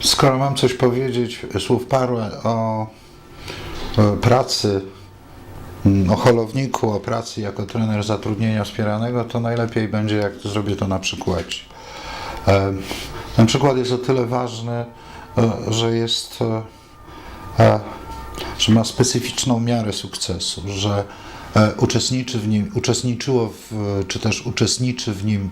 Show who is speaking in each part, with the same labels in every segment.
Speaker 1: Skoro mam coś powiedzieć, słów parę o, o pracy, mm, o holowniku, o pracy jako trener zatrudnienia wspieranego, to najlepiej będzie, jak zrobię to na przykładzie. E, Ten przykład jest o tyle ważny, e, że jest, e, e, że ma specyficzną miarę sukcesu, że e, uczestniczy w nim, uczestniczyło w, czy też uczestniczy w nim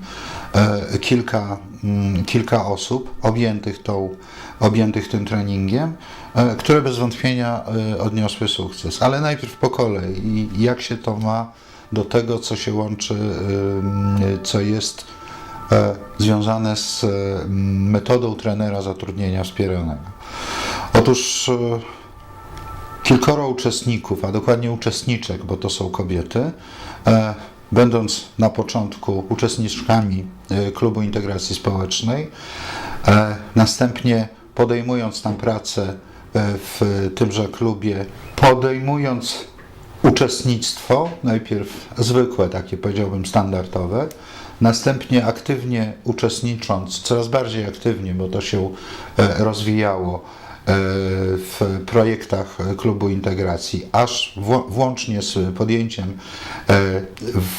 Speaker 1: e, kilka, mm, kilka osób objętych, tą, objętych tym treningiem, e, które bez wątpienia odniosły sukces. Ale najpierw po kolei, i jak się to ma do tego, co się łączy, co jest związane z metodą trenera zatrudnienia wspieranego. Otóż kilkoro uczestników, a dokładnie uczestniczek, bo to są kobiety, e, będąc na początku uczestniczkami e, Klubu Integracji Społecznej, e, następnie podejmując tam pracę w tymże klubie, podejmując uczestnictwo, najpierw zwykłe, takie powiedziałbym standardowe, następnie aktywnie uczestnicząc, coraz bardziej aktywnie, bo to się rozwijało, w projektach Klubu Integracji, aż włącznie z podjęciem e,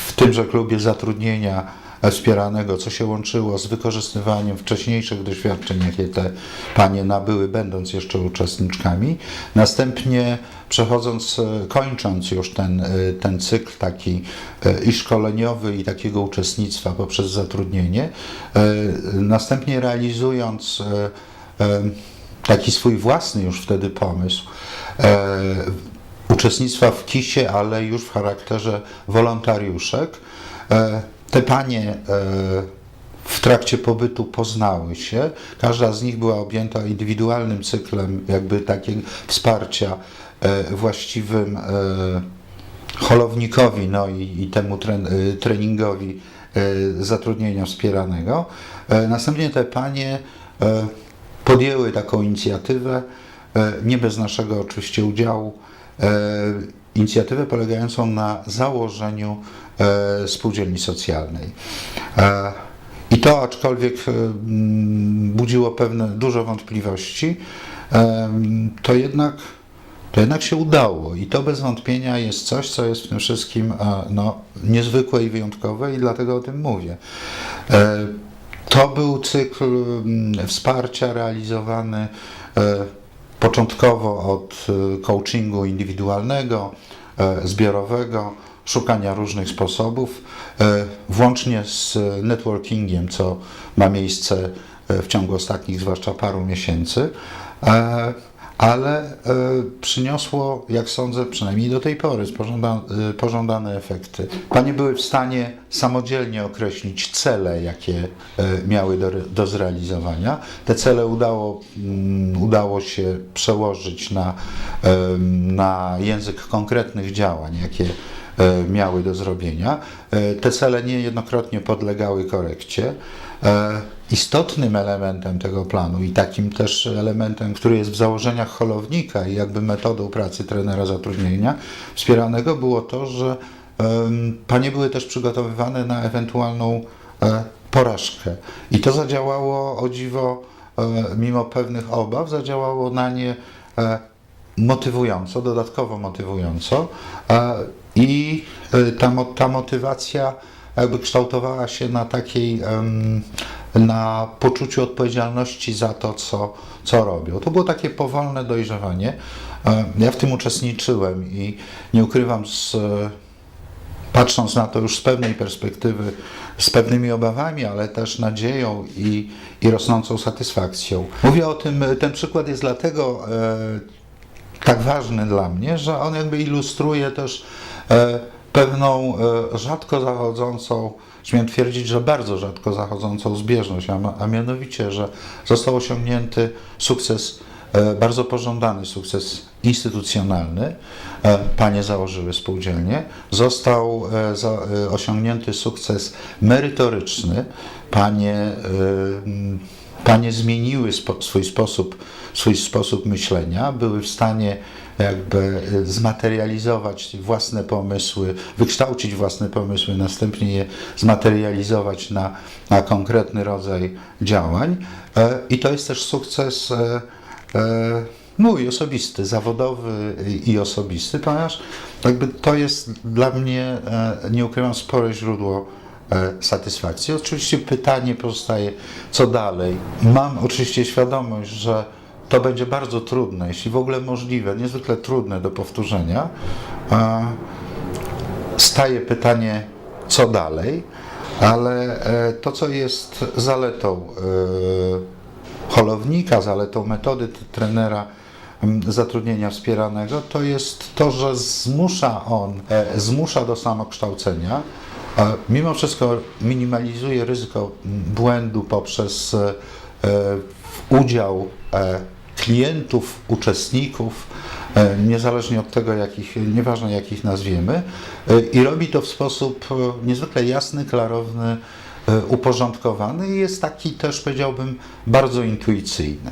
Speaker 1: w tymże klubie zatrudnienia e, wspieranego, co się łączyło z wykorzystywaniem wcześniejszych doświadczeń, jakie te panie nabyły, będąc jeszcze uczestniczkami. Następnie przechodząc, e, kończąc już ten, e, ten cykl taki e, i szkoleniowy, i takiego uczestnictwa poprzez zatrudnienie, e, następnie realizując e, e, taki swój własny już wtedy pomysł e, uczestnictwa w KIS-ie, ale już w charakterze wolontariuszek. E, te panie e, w trakcie pobytu poznały się. Każda z nich była objęta indywidualnym cyklem jakby takiego wsparcia e, właściwym e, holownikowi no i, i temu y, treningowi y, zatrudnienia wspieranego. E, Następnie te panie e, podjęły taką inicjatywę, e, nie bez naszego oczywiście udziału, e, inicjatywę polegającą na założeniu e, spółdzielni socjalnej. I to aczkolwiek budziło pewne dużo wątpliwości, to jednak to jednak się udało i to bez wątpienia jest coś, co jest w tym wszystkim no, niezwykłe i wyjątkowe i dlatego o tym mówię. To był cykl mm, wsparcia realizowany e, początkowo od e, coachingu indywidualnego, e, zbiorowego, szukania różnych sposobów, włącznie z networkingiem, co ma miejsce w ciągu ostatnich zwłaszcza paru miesięcy. E, ale e, przyniosło, jak sądzę, przynajmniej do tej pory, pożąda, e, pożądane efekty. Panie były w stanie samodzielnie określić cele, jakie e, miały do, do zrealizowania. Te cele udało, mm, udało się przełożyć na, em, na język konkretnych działań, jakie e, miały do zrobienia. E, Te cele niejednokrotnie podlegały korekcie. Istotnym elementem tego planu i takim też elementem, który jest w założeniach holownika i jakby metodą pracy trenera zatrudnienia wspieranego było to, że panie były też przygotowywane na ewentualną e, porażkę. I to zadziałało o dziwo, e, mimo pewnych obaw, zadziałało na nie e, motywująco, dodatkowo motywująco i ta, ta motywacja jakby kształtowała się na takiej, na poczuciu odpowiedzialności za to, co, co robią. To było takie powolne dojrzewanie. E, Ja w tym uczestniczyłem i nie ukrywam z patrząc na to już z pewnej perspektywy, z pewnymi obawami, ale też nadzieją i, i rosnącą satysfakcją. Mówię o tym, ten przykład jest dlatego e, tak ważny dla mnie, że on jakby ilustruje też e, pewną e, rzadko zachodzącą, śmiem twierdzić, że bardzo rzadko zachodzącą zbieżność, a, mianowicie, że został osiągnięty sukces e, bardzo pożądany sukces instytucjonalny. E, Panie założyły spółdzielnię. Został osiągnięty sukces merytoryczny. Panie, panie zmieniły swój, sposób, swój sposób myślenia, były w stanie jakby e, zmaterializować własne pomysły, wykształcić własne pomysły, następnie je zmaterializować na, na konkretny rodzaj działań. E, I to jest też sukces e, mój osobisty, zawodowy i osobisty, ponieważ jakby to jest dla mnie, nie ukrywam, spore źródło satysfakcji. Oczywiście pytanie pozostaje, co dalej. Mam oczywiście świadomość, że to będzie bardzo trudne, jeśli w ogóle możliwe, niezwykle trudne do powtórzenia. E, Staje pytanie, co dalej, ale e, to, co jest zaletą e, holownika, zaletą metody trenera zatrudnienia wspieranego, to jest to, że zmusza on, e, zmusza do samokształcenia, mimo wszystko minimalizuje ryzyko błędu poprzez e, e, udział e, klientów, uczestników, niezależnie od tego, jakich, nieważne jakich nazwiemy, i robi to w sposób niezwykle jasny, klarowny, uporządkowany i jest taki też, powiedziałbym, bardzo intuicyjny.